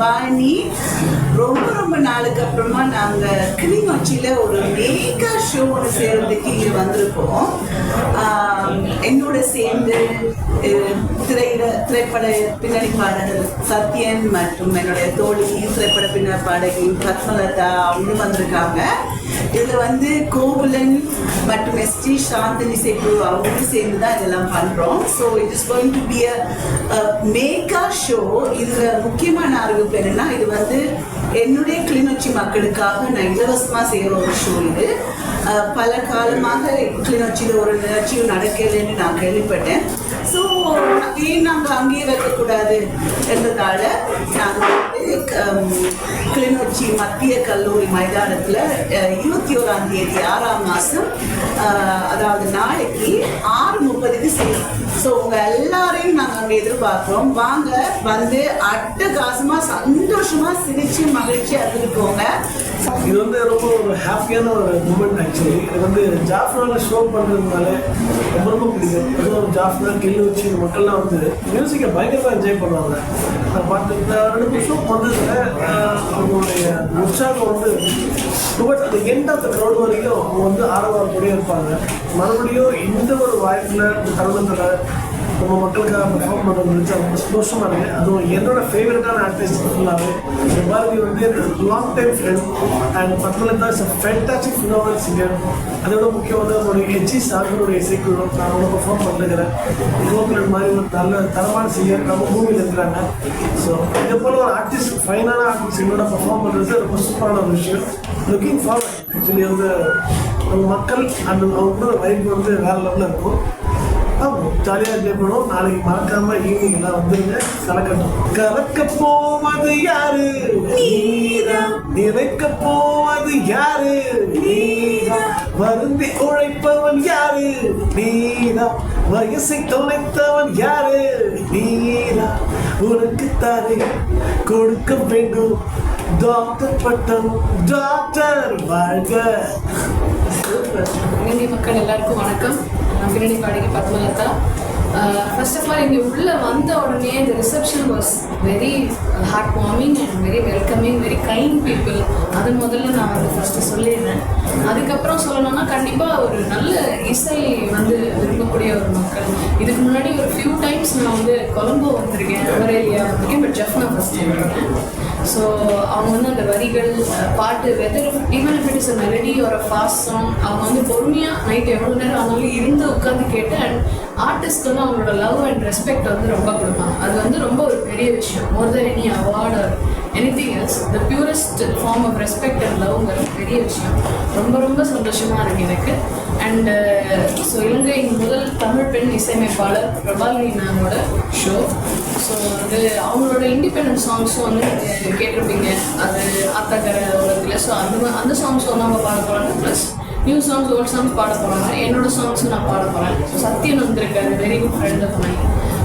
பவானி. ரொம்ப ரொம்ப நாளுக்கு அப்புறமா நாங்க கிளிநொச்சியில ஒரு மேகா ஷோ ஒன்று செய்யறதுக்கு இங்க வந்திருக்கோம். என்னோட சேர்ந்து திரையிட திரைப்பட பின்னணி பாடகர் சத்யன் மற்றும் என்னுடைய தோழி திரைப்பட பின்னணி பாடகி பத்மலதா அவங்களும் வந்திருக்காங்க. இதுல வந்து கோகுலன் மற்றும் எஸ்டி சாந்தினி சேப்பு அவங்களும் சேர்ந்து தான் இதெல்லாம் பண்றோம். So it is going to be a mega show இதுல முக்கியமான அறிவிப்பு என்னன்னா இது வந்து என்னுடைய கிளிநொச்சி மக்களுக்காக நான் இலவசமாக செய்கிற ஒரு ஷோ இது. பல காலமாக கிளிநொச்சியில் ஒரு நிகழ்ச்சியும் நடக்கலைன்னு நான் கேள்விப்பட்டேன். ஸோ ஏன் நாங்கள் அங்கேயே வைக்கக்கூடாது என்றதால நாங்கள் வந்து கிளிநொச்சி மத்திய கல்லூரி மைதானத்தில் இருபத்தி ஓராம் தேதி ஆறாம் மாதம் அதாவது நாளைக்கு ஆறு முப்பதுக்கு செய்யணும் ஸோ உங்கள் எல்லாரையும் நாங்கள் அங்கே எதிர்பார்க்குறோம். வாங்க வந்து அட்டகாசமாக சந்தோஷமாக சிரித்து மகிழ்ச்சியாக இருந்துட்டு இது வந்து ரொம்ப ஒரு ஹாப்பியான ஒரு மூமெண்ட் ஆக்சுவலி இது வந்து ஜாஃப்னால ஷோ பண்ணுறதுனால ரொம்ப ரொம்ப பிடிக்கும். அதுவும் ஜாஃப்னா கில்லு வச்சு மக்கள்லாம் வந்து. மியூசிக்கை பயங்கரமாக என்ஜாய் பண்ணுவாங்க. அதை பார்த்து ரெண்டு ஷோ வந்து அவங்களுடைய உற்சாகம் வந்து டுவர்ட்ஸ் அந்த எண்ட் ஆஃப் த க்ரௌட் வரைக்கும் அவங்க வந்து ஆரவாரம் இருப்பாங்க மறுபடியும் இந்த ஒரு வாய்ப்பில் இந்த தருணத்தில் நம்ம மக்களுக்காக பெர்ஃபார்ம் பண்ணுறது வந்து ரொம்ப சந்தோஷமாக இருக்குது அதுவும் என்னோட ஃபேவரட்டான ஆர்டிஸ்ட் ஃபுல்லாகவே பாரதி வந்து long time friend and Padmalatha is a fantastic phenomenal singer அதோட முக்கியமாக அவருடைய ஹெச்சி சாகருடைய இசைக்குழு நான் அவங்க பெர்ஃபார்ம் பண்ணிருக்கிறேன். கோகுலன் மாதிரி ஒரு நல்ல தரமான சிங்கர் நம்ம பூமியில் இருக்கிறாங்க. ஸோ இதே போல ஒரு ஆர்டிஸ்ட் ஃபைனான ஆர்டிஸ்ட் என்னோட பெர்ஃபார்ம் பண்ணுறது ரொம்ப சூப்பரான ஒரு விஷயம். லுக்கிங் ஃபார்வர்ட் ஆக்சுவலி வந்து நம்ம மக்கள் அந்த அவங்க வைப் வந்து வேற லெவலில் இருக்கும். ஆமாம் ஜாலியாக என்ஜாய் பண்ணுவோம். நாளைக்கு மறக்காம ஈவினிங் எல்லாம் வந்துருங்க. கலக்கட்டும் கலக்க போவது யாரு? நினைக்க போவது யாரு? வருந்தி உழைப்பவன் யாரு? நீரா வயசை தொலைத்தவன் யாரு? நீரா உனக்கு தானே கொடுக்க வேண்டும். டாக்டர் பட்டம் டாக்டர் வாழ்க இந்திய மக்கள் எல்லாருக்கும் வணக்கம் நான் பின்னணி பாடகி Padmalatha Uh, first of all இங்கே உள்ளே வந்த உடனே இந்த reception was very heart warming and very welcoming very kind people அது முதல்ல நான் வந்து ஃபஸ்ட்டு சொல்லிடுறேன். அதுக்கப்புறம் சொல்லணும்னா கண்டிப்பாக ஒரு நல்ல இசை வந்து விரும்பக்கூடிய ஒரு மக்கள். இதுக்கு முன்னாடி ஒரு ஃபியூ டைம்ஸ் நான் வந்து கொலம்போ வந்திருக்கேன் அமரேலியா வந்திருக்கேன் பட் ஜெஃப் நான் ஃபஸ்ட் டைம் வந்திருக்கேன். ஸோ அவங்க வந்து அந்த வரிகள் பாட்டு whether even if it is a melody ஒரு ஃபாஸ்ட் சாங் அவங்க வந்து பொறுமையாக நைட் எவ்வளோ நேரம் ஆனாலும் இருந்து உட்காந்து கேட்டு அண்ட் ஆர்டிஸ்ட் வந்து அவங்களோட லவ் அண்ட் ரெஸ்பெக்ட் வந்து ரொம்ப கொடுப்பாங்க. அது வந்து ரொம்ப ஒரு பெரிய விஷயம். More then any award any thing else the purest form of respect and லவ்ங்கிற பெரிய விஷயம். ரொம்ப ரொம்ப சந்தோஷமாக இருக்கு எனக்கு. அண்டு ஸோ uh, இலங்கையின் முதல் தமிழ் பெண் இசையமைப்பாளர் பிரபாலினி மேமோட ஷோ ஸோ வந்து அவங்களோட இண்டிபெண்டன்ட் சாங்ஸும் வந்து நீங்க கேட்டிருப்பீங்க. அது ஆத்தாக்கரை உலகத்தில். ஸோ அந்த அந்த சாங்ஸும் வந்து அவங்க பாட போகிறாங்க plus new songs old songs பாட போகிறாங்க என்னோட சாங்ஸும் நான் பாட போகிறேன் சத்யன் வந்திருக்காரு. Very good friend of my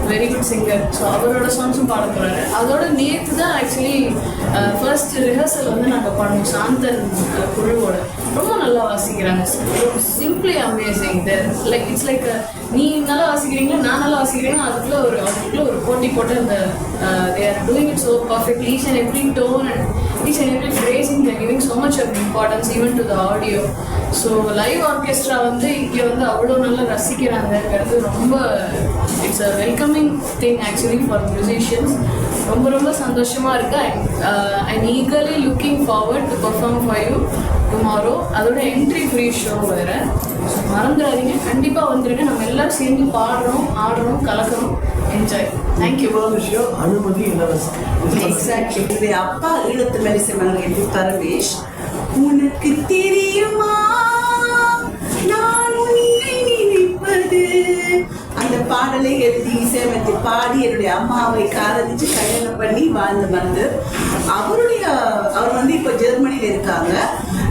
very good singer so அவரோட சாங்ஸும் பாட போகிறாரு அதோட நேற்று தான் ஆக்சுவலி ஃபர்ஸ்ட் ரிஹர்சல் வந்து நாங்கள் பண்ணோம். சாந்தன் uh, குழுவோட. ரொம்ப நல்லா வாசிக்கிறாங்க. Simply amazing like it's like நீ நல்லா வாசிக்கிறீங்களா நான் நல்லா வாசிக்கிறேன் அதுக்குள்ளே ஒரு அதுக்குள்ளே ஒரு போட்டி போட்டு அந்த they are doing it so perfect each and every tone and each and every phrasing they're giving so much of importance even to the audio so live orchestra வந்து இங்கே வந்து அவ்வளோ நல்லா ரசிக்கிறாங்கிறது ரொம்ப it's a welcoming thing actually for musicians ரொம்ப ரொம்ப சந்தோஷமா இருக்கு. I eagerly looking forward to perform for you tomorrow அதோட என்ட்ரி ஃப்ரீ ஷோ வேற. மறந்துடாதீங்க. கண்டிப்பாக வந்துருங்க. நம்ம எல்லாரும் சேர்ந்து பாடுறோம் ஆடுறோம் கலக்கிறோம். என்ஜாய் தேங்க்யூ விஷயம் அனுமதி இலவசம் எக்ஸாக்ட்லி என்னுடைய அப்பா ஈழத்து மன்னர் என்று பரமேஷ் உனக்கு தெரியுமா? பாடி என்னுடைய அம்மாவை காதலிச்சு கல்யாணம் பண்ணி வாழ்ந்து வந்து அவருடைய அவர் வந்து இப்போ ஜெர்மனியில் இருக்காங்க.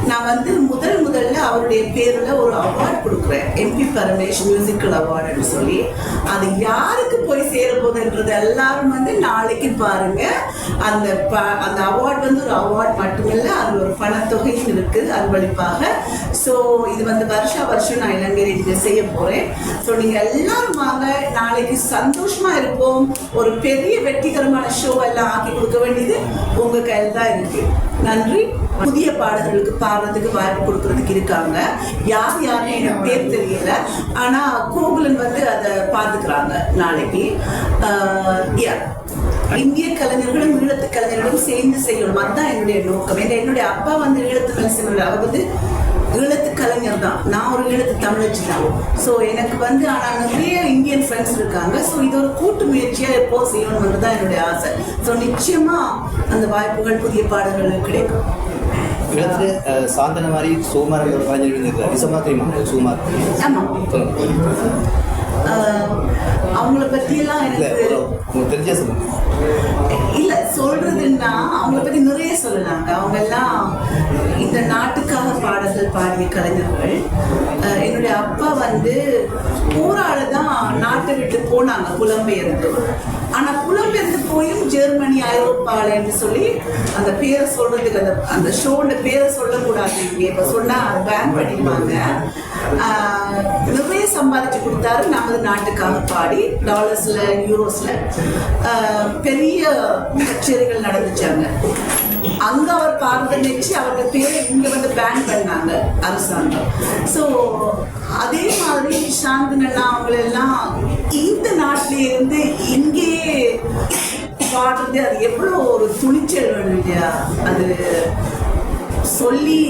நான் வந்து முதல் முதல்ல அவருடைய பேரில் ஒரு அவார்ட் கொடுக்குறேன். எம்பி பரமேஷ் மியூசிக்கல் அவார்டுன்னு சொல்லி. அது யாருக்கு போய் சேர போகுதுன்றது எல்லாரும் வந்து நாளைக்கு பாருங்க. அந்த ப- அந்த அவார்ட் வந்து ஒரு அவார்ட் மட்டுமில்ல அது ஒரு பணத்தொகையும் இருக்குது. அன்பளிப்பாக ஸோ இது வந்து வருஷா வருஷம் நான் இளைஞரை இதை செய்ய போறேன். ஸோ நீங்க எல்லாரும் வாங்க. நாளைக்கு சந்தோஷமா இருப்போம். ஒரு பெரிய வெற்றிகரமான ஷோ எல்லாம் ஆக்கி கொடுக்க வேண்டியது உங்க கையில் தான் இருக்கு. நன்றி. புதிய பாடல்களுக்கு பாடுறதுக்கு வாய்ப்பு கொடுக்கறதுக்கு இருக்காங்க. யார் யாருன்னு எனக்கு பேர் தெரியல. ஆனா கோகுலன் வந்து அதை பார்த்துக்கிறாங்க நாளைக்கு. ஆஹ் இந்திய கலைஞர்களும் ஈழத்து கலைஞர்களும் சேர்ந்து செய்யணும். அதுதான் என்னுடைய நோக்கம். ஏன்னா என்னுடைய அப்பா வந்து ஈழத்து கலைஞர்கள் அவர் வந்து ஈழத்து கலைஞர் தான் நான் ஒரு ஈழத்து தமிழச்சி தான் ஸோ எனக்கு வந்து ஆனால் நிறைய இந்தியன் ஃப்ரெண்ட்ஸ் இருக்காங்க. ஸோ இது ஒரு கூட்டு முயற்சியாக எப்போ செய்யணும்ன்றது தான் என்னுடைய ஆசை. ஸோ நிச்சயமா அந்த வாய்ப்புகள் புதிய பாடல்கள் கிடைக்கும். இடத்துல சாந்தன மாதிரி சுகுமார் ஒரு கலைஞர் இருந்திருக்காரு நிசமா தெரியுமா ஆஹ் அவங்கள பற்றியெல்லாம் எனக்கு உங்களுக்கு தெரிஞ்சா சொல்லுங்க. இல்ல சொல்றதுன்னா அவங்கள பத்தி நிறைய சொல்லலாங்க அவங்க எல்லாம் இந்த நாட்டுக்காக பாரதி பாடிய கலைஞர்கள். என்னுடைய அப்பா வந்து போராட தான் நாட்டை விட்டு போனாங்க புலம்பெயர்ந்து. ஆனா புலம்பெயர்ந்து போயும் ஜெர்மனி ஐரோப்பால என்று சொல்லி அந்த பேரை சொல்றதுக்கு அந்த அந்த ஷோட பேரை சொல்லக்கூடாது இங்கே. இப்ப சொன்னா பேன் பண்ணிடுவாங்க. நிறைய சம்பாதிச்சு கொடுத்தாரு. நமது நாட்டுக்காக பாடி டாலர்ஸ்ல யூரோஸ்ல பெரிய கச்சேரிகள் நடந்துச்சாங்க. அங்க அவர் பார்த்து நினைச்சு அவரோட பேரை இங்க வந்து பேன் பண்ணாங்க அரசாங்கம். ஸோ அதே மாதிரி சாந்தனா அவங்களெல்லாம் இந்த நாட்டில இருந்து இங்கேயே பாடுறது அது எவ்வளோ ஒரு துணிச்சல் வேணும் இல்லையா? அது சொல்லி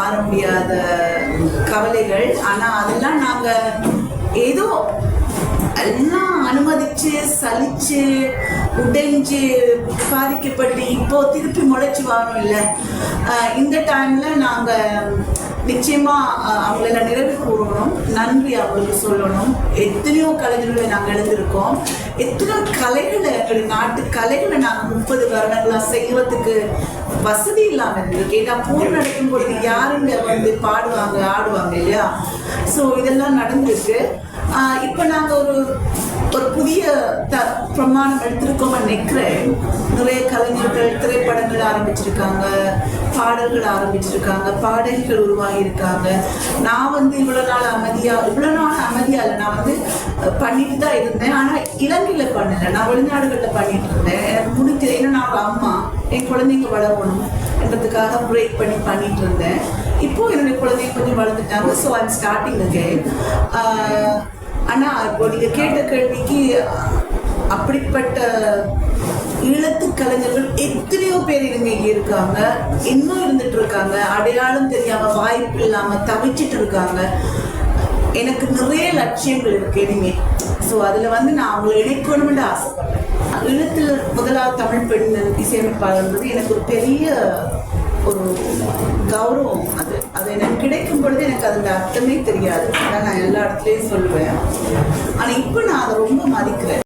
ஆற முடியாத கவலைகள். ஆனா அதெல்லாம் நாங்க ஏதோ எல்லாம் அனுமதிச்சு சலிச்சு உடைஞ்சு பாதிக்கப்பட்டு இப்போ திருப்பி முளைச்சு வரோம் இல்லை இந்த டைம்ல நாங்க நிச்சயமா ஆஹ் அவங்கள நிறைவு கூறணும். நன்றி அவங்களுக்கு சொல்லணும். எத்தனையோ கலைஞர்களை நாங்கள் எழுந்திருக்கோம் எத்தனையோ கலைகளை எங்களுடைய நாட்டு கலைகளை நாங்கள் முப்பது வருடங்களா செய்யறதுக்கு வசதி இல்லாம இருந்திருக்கு ஏன்னா போர் நடக்கும் பொழுது யாருங்க வந்து பாடுவாங்க ஆடுவாங்க இல்லையா? ஸோ இதெல்லாம் நடந்திருக்கு. இப்போ நாங்க ஒரு ஒரு புதிய த பிரமாணம் எடுத்திருக்கோம்னு நினைக்கிறேன். நிறைய கலைஞர்கள் திரைப்படங்கள் ஆரம்பிச்சிருக்காங்க பாடல்கள் ஆரம்பிச்சிருக்காங்க பாடல்கள் உருவாகி இருக்காங்க நான் வந்து இவ்வளவு நாள் அமைதியா இவ்வளவு நாள் அமைதியா இல்லை. நான் வந்து பண்ணிட்டு தான் இருந்தேன். ஆனா இலங்கையில பண்ணல. நான் வெளிநாடுகளில் பண்ணிட்டு இருந்தேன். எனக்கு முடிஞ்ச ஏன்னா நான் அம்மா. என் குழந்தைங்க வளரணும் என்றதுக்காக பிரேக் பண்ணி பண்ணிட்டு இருந்தேன். இப்போ என்னுடைய குழந்தைங்க கொஞ்சம் வளர்ந்துட்டாங்க ஸோ ஐம் ஸ்டார்டிங் அகேன் ஆனால் இப்போ நீங்கள் கேட்ட கேள்விக்கு அப்படிப்பட்ட ஈழத்து கலைஞர்கள் எத்தனையோ பேர் இவங்க இங்கே இருக்காங்க. இன்னும் இருந்துட்டு இருக்காங்க. அடையாளம் தெரியாம வாய்ப்பு இல்லாம தவிச்சிட்டு இருக்காங்க. எனக்கு நிறைய லட்சியங்கள் இருக்கு இனிமே. ஸோ அதுல வந்து நான் அவங்களை இணைக்கணும்னு ஆசைப்படுறேன். ஈழத்தில் முதலாவது தமிழ் பெண் இசையமைப்பாளர்ன்றது எனக்கு ஒரு பெரிய ஒரு கௌரவம். அது அது எனக்கு கிடைக்கும் பொழுது எனக்கு அதோட அர்த்தமே தெரியாது. அதான் நான் எல்லா இடத்துலையும் சொல்லுவேன். ஆனால் இப்போ நான் அதை ரொம்ப மதிக்கிறேன்.